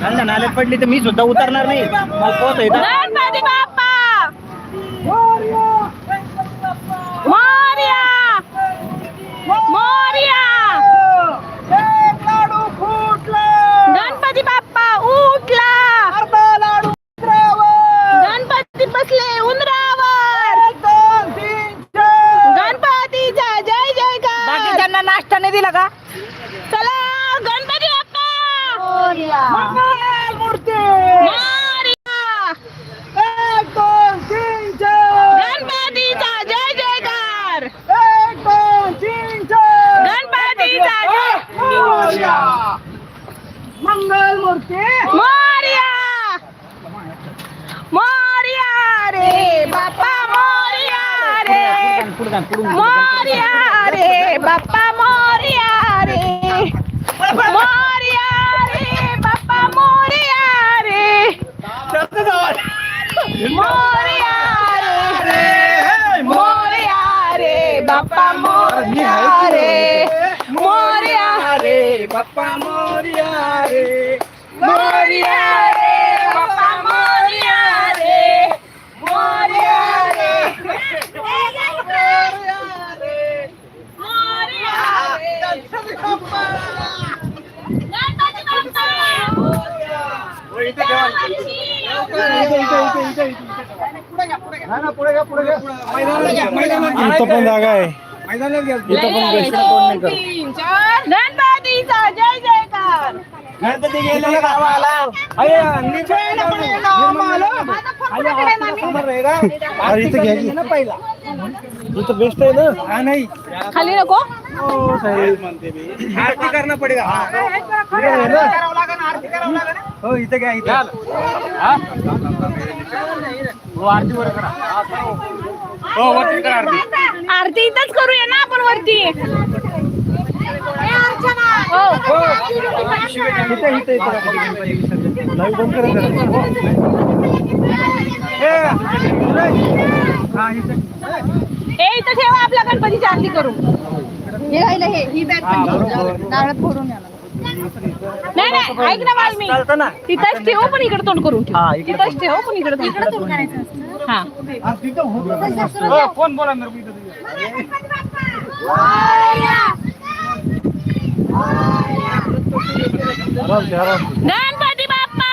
नाल्या नाल्यात पडली तर मी सुद्धा उतरणार नाही. मला पोहोच येतात गणपती बाप्पा! मोरया! मोरया! गणपती बाप्पा उठला! गणपती बसले उंदरावर! गणपतीचा जय जयकार! बाकीच्यांना नाश्ता नाही दिला का? चला! मूर्ती मोरया गणपतीचा जय जयकार गणपतीचा जय मंगल मूर्ती मोरया मोरया रे बाप्पा मोरया रे मोरया रे बाप्पा मोरया रे मोरया रे मोरया रे मोरया रे बाप्पा मोरया रे मोरया रे बाप्पा मोर्या रे मोरया रे बाप्पा मोरया रे मोरया रे मोरया रे गणपती बाप्पा इथं पण जागा आहे. इथं पण बेस्ट कोण नाही करत. गणपतीचा जय जयकार. गणपती गेले गावाला अरे इथं घ्या की. पहिला. इथं बेस्ट आहे ना? हा नाही. खाली नको. आरती करणं पडेल. हो. इथं घ्या इथं. हो? आरती बरोबर हो आरती आरती. इथंच करूया ना आपण वरती. हो. इथं इथं लाईव्ह बंद करा. हा ए इथं. ठेवा आपल्या गणपतीची आरती करू नाही नाही ऐक ना बाळ मी तिथंच ठेवू पण इकडे तोंड करून ठेवू. हा, इकडे तिथंच ठेवू पण इकडे इकडे तोंड करायचं हा हो, कोण बोला ना इथं आराम से, आराम से. गणपती बाप्पा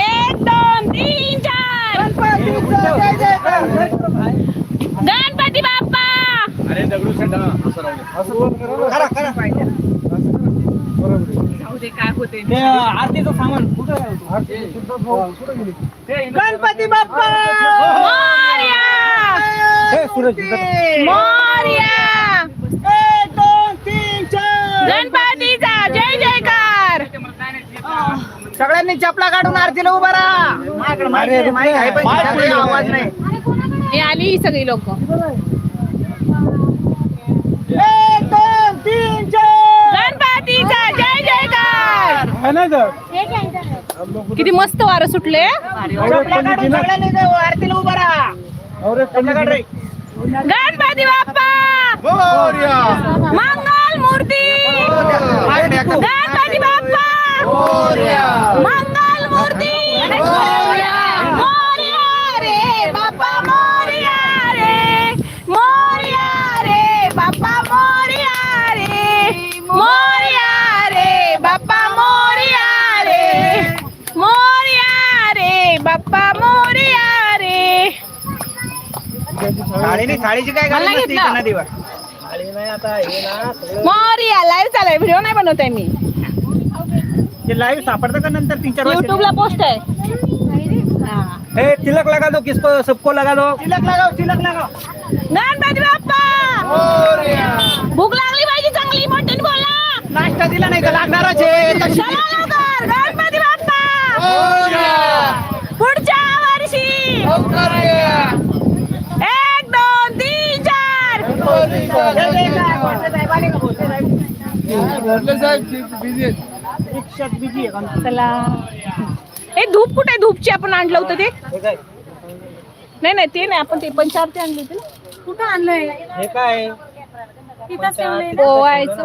एक दोन तीन चार गणपती बाप्पा अरे दगडू सेंटर करा बरोबर आहे. ते आरतीचं सामान कुठं आहे? आरती सुद्धा भाऊ कुठं गेली? गणपती बाप्पा! मोरया! हे, सूरज इथं. मोरया! एक दोन तीन चार! गणपतीचा! जय जयकार! सगळ्यांनी चपला काढून आरतीला उभा राहा. माझ्याकडे माहिती आहे, माहिती आहे, पण त्याच्याकडे आवाज नाही. हे आली ही सगळी लोक एक दोन तीन चार गणपतीचा जय जयकार आहे ना इथं? हम लोग किती मस्त वारं सुटले. आरतीला उभा राहा. गणपती बाप्पा! मंगल मूर्ती! गणपती बाप्पा! मंगल मूर्ती मोरया रे बाप्पा मोरया रे मोरया रे बाप्पा मोरया रे मोरया रे बाप्पा मोरया रे मोरया रे बाप्पा मोरया रे नाही थाळीची काय मला घेतलं. नाही आता हे ना सगळं मोरया लाईव्ह चालाय व्हिडिओ नाही बनवत आहे मी. ते लाईव्ह सापडतं का नंतर तीन चार वर्ष युट्यूबला पोस्ट आहे. हा. ए तिलक लगा दो किसको सबको लगा दो तिलक लगाओ तिलक लगाओ. गणपती बाप्पा! भूक लागली पाहिजे चांगली मोठ्याने बोला. नाश्ता दिला नाही का लागणारच आहे. तशी चला लवकर गणपती बाप्पा! पुढच्या वर्षी! चला हे धूप कुठे धूपची आपण आणलं होतं ते? नाही नाही ते नाही आपण ते पंचारती आणले होते ना. कुठं आणलंय? हे काय? पोवायचं.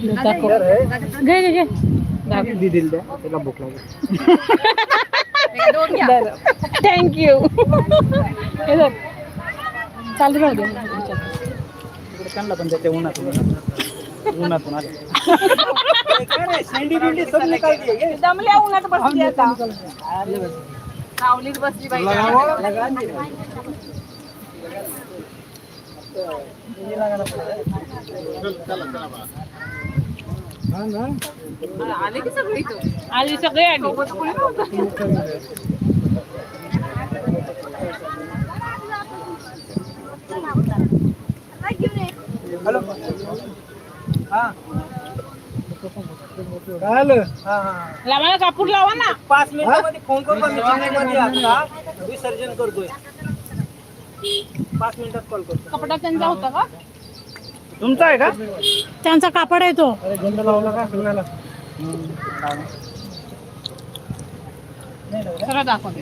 घे घे घे. दिली त्याला भूक लागली. थँक्यू हे बघ. चालू राहू त्यांना पण त्याच्या उन्हातून. उन्हातून आले. दमल्या उन्हात बसली आता. सावलीत बसली पाहिजे आली सगळी आली आलं. लावायला कापूर लावा ना. पाच मिनिटामध्ये फोन करू का मी चेन्नईमध्ये आता. विसर्जन करतोय. पाच मिनिटात कॉल करतो. कपडा त्यांचा होता का? तुमचा आहे का? त्यांचा कापड आहे तो. अरे झेंडा लावला का? दाखवते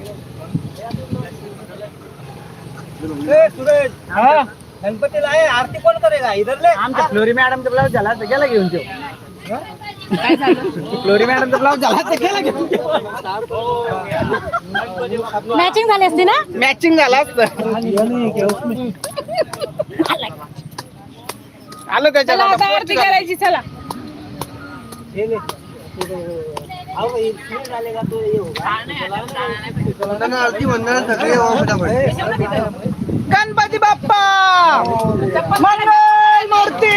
हा? गणपतीला आहे आरती कोण करेगा? इधरले आमच्या फ्लोरी मॅडमचा ब्लाऊज झाला तर गेला घेऊन ठेव. फ्लोरी मॅडमचा ब्लाऊज झाला तर गेला घेऊन मॅचिंग झाली असते ना? मॅचिंग झाला असतं. आलं आता आरती करायची चला. गणपती बाप्पा! मंगल मूर्ती!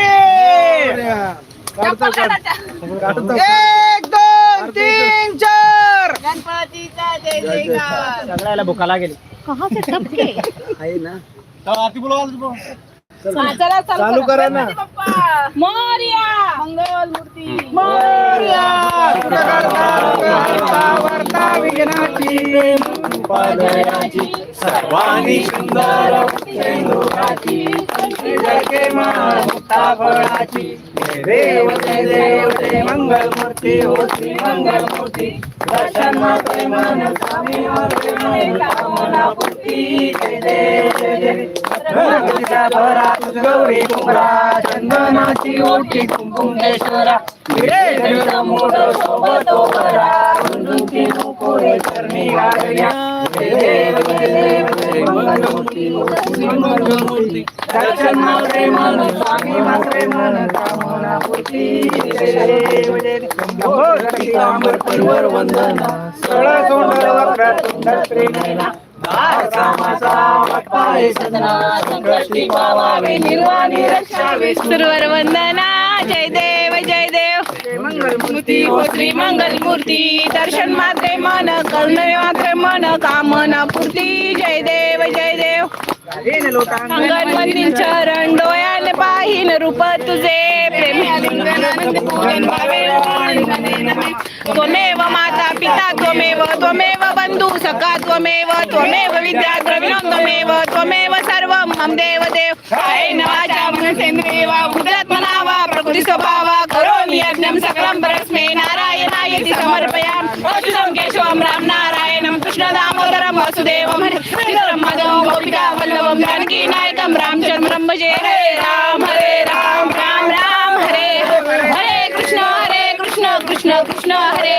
एक दोन तीन चार! सगळ्याला भुका लागेल. कहा से सबके आहे ना. बोलवा चालू. करा. ना. मोर्या! मंगल मूर्ती. मोरया. वार्ता विघ्नाची पदयाची सर्वांनी सुंदर चंद्रुकाची जय मुक्ता फळाची जय देव जय देव जय मंगल मूर्ती हो श्री मंगल मूर्ती. दर्शन मात्रे मन स्वामी कामना पूर्ती. जय जय जय गणपतीच्या भरात गौरी कुंभरा चंदनाची ओटी कुंकुमेश्वरा विरेंद्र सोबत बरा रुंदुकी नुपुरे चरणी गाडल्या दर्शन मात्रे मन स्वामी मात्रे मन. कामना देव देव. वंदना. सळा सोंडर वक्रा तुंड त्रिनयना. सुरवर वंदना जय देव जय देव। मूर्ती हो श्री मंगल मूर्ती दर्शन मात्रे मन कर्ण मात्रे मन कामना पूर्ती जय देव जय देव। अंगण चरण डोळ्याने पाहिन रूप तुझे प्रेम. त्वमेव माता पिता त्वमेव त्वमेव बंधू सखा त्वमेव त्वमेव विद्या द्रविणं त्वमेव त्वमेव सर्वं. मम देव देव कायेन वाचा मनसेन्द्रिये वा बुद्ध्यात्मना वा प्रकृति स्वभावा करोमि यज्ञं सकलं परस्मै नारायणाय समर्पयामि. अच्युतं केशवं राम नारायण కృష్ణ దామోదరం వాసుదేవం మదం గోపికా వల్లవం జానకి నాయకం రామ్ చర్మ బ్రహ్మ హరే రామ హరే రామ రామ రామ హరే హరే కృష్ణ హరే కృష్ణ కృష్ణ కృష్ణ హరే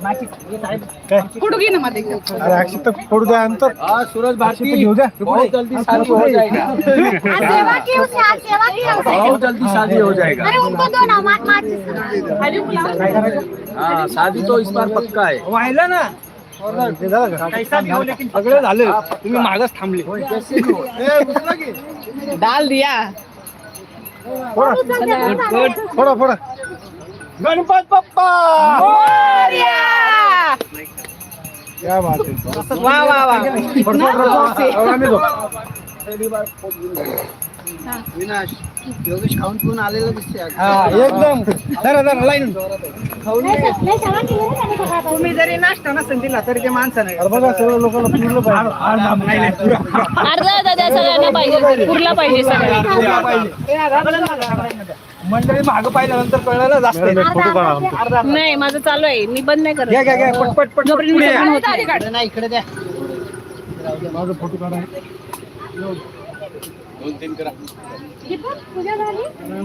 घे ना अरे अक्षित फोडू द्या अंतर सूरज भारती. घेऊ द्या बहुत जल्दी शादी हो जाएगा. सेवा की उसे आज सेवा की उसे बहुत जल्दी शादी हो जाएगा. अरे उनको दो ना मार मार हाँ शादी तो इस बार पक्का है. व्हायला ना. सगळे झाले. तुम्ही मागच थांबले. डाल दिया. फोडा फोडा. गणपत बाप्पा! मोरया! वा वा वा. विनाश. योगेश खाऊन पिऊन आलेलं दिसते एकदम. धरा धरा लाईन तुम्ही जरी नाश्ता नसेल दिला तरी ते माणसं नाही बघा सर्व लोकांना पुरलं पाहिजे. अर्धा अर्धा द्या सगळ्यांना पाहिजे. पुरला पाहिजे सगळ्यांना. मंडळी माग पाहिल्यानंतर कळलं जास्त नाही माझं चालू आहे. मी बंद नाही करत. घ्या घ्या घ्या. पट पट पट जोपर्यंत पुढे सगळं या. होत. नाही. नाही इकडे द्या. माझा फोटो काढा. पूजा झाली?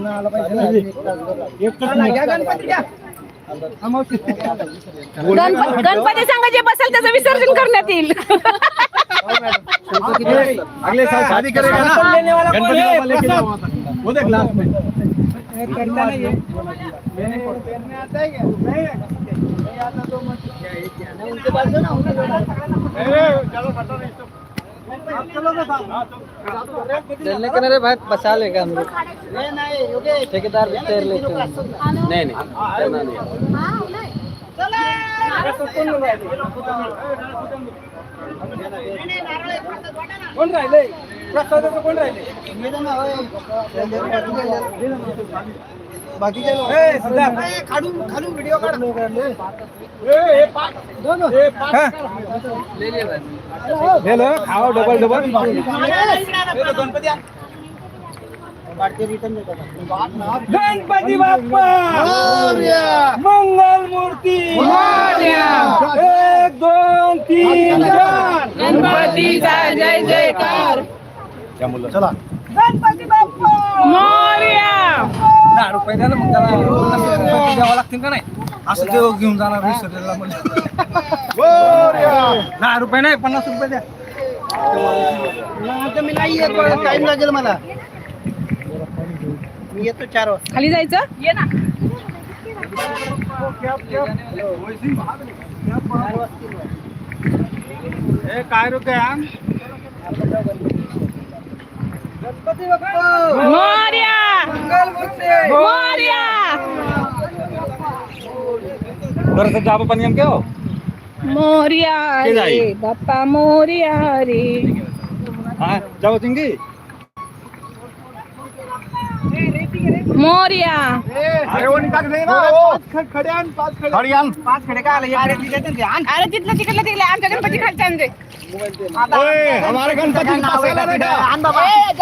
आला पाहिजे एकच चला, घ्या गणपती घ्या. गणप- गणपती संघ जे बसेल त्याचं विसर्जन करण्यात येईल. अगले साल शादी करेगा ना. गणपति बाबा लेके जाओ वहाँ तक। वो देख लास्ट में. चलने के नारे भाई बचा लेगा हम लोग ठेकेदार भी तैर लेते हैं नहीं नहीं करना नहीं. हा, नाही. कोण राहिले? प्रसादाचं कोण राहिले? खाडून खाडून व्हिडिओ काढ. ए, ए, पाच. ए, पाच. ले लो, खाओ डबल डबल. गणपती गणपती बाप्पा! मंगल मूर्ती! एक दोन तीन चार! गणपतीचा जय जयकार! चला. मोरया! दहा रुपये द्या ना मग त्याला पन्नास रुपये द्यावं लागतील का नाही? असं ते घेऊन जाणार विसर्जनला म्हणजे. दहा रुपये नाही पन्नास रुपये द्या. आता मी नाही येत टाइम लागेल मला. मी येतो चार वाजता. खाली जायचं? ये ना. ए, काय रुपये गणपती बाप्पा! मोरया! मोरया! बरं क्या हो. मोरया रे जाई. बाप्पा मोरया रे. हा जाओ चिंगी मोरया अरे वो निकाल दे ना पाच खडे आण पाच खडे आण पाच खडे काय आले एक रेती देते ना ते. आण. अरे तिथलं तिकडलं तिकडलं आमच्या गणपती खालच्या आणते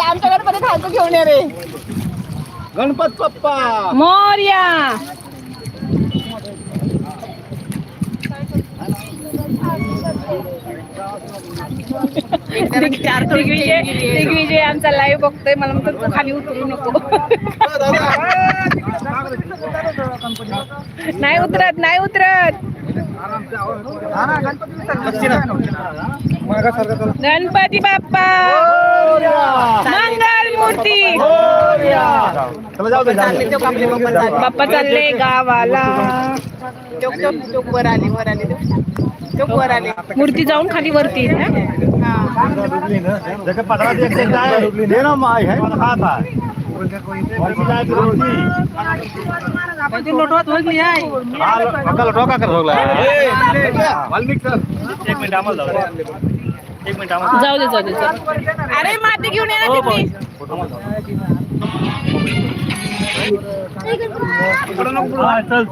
आमच्या गणपती खालचं घेऊन ये रे. गणपत पप्पा. मोरया. दिग्विजय दिग्विजय आमचा लाईव्ह बघतोय मला म्हणतो तू खाली उतरू नको. नाही उतरत नाही उतरत. गणपती बाप्पा. मंगल मूर्ती. बाप्पा चालले. गावाला. वर आली वर आली. मूर्ती जाऊन खाली वरती है. है जाऊ दे. एक मिनिट आम्हाला जाऊ दे. अरे माती घेऊन तिथली. हा, चल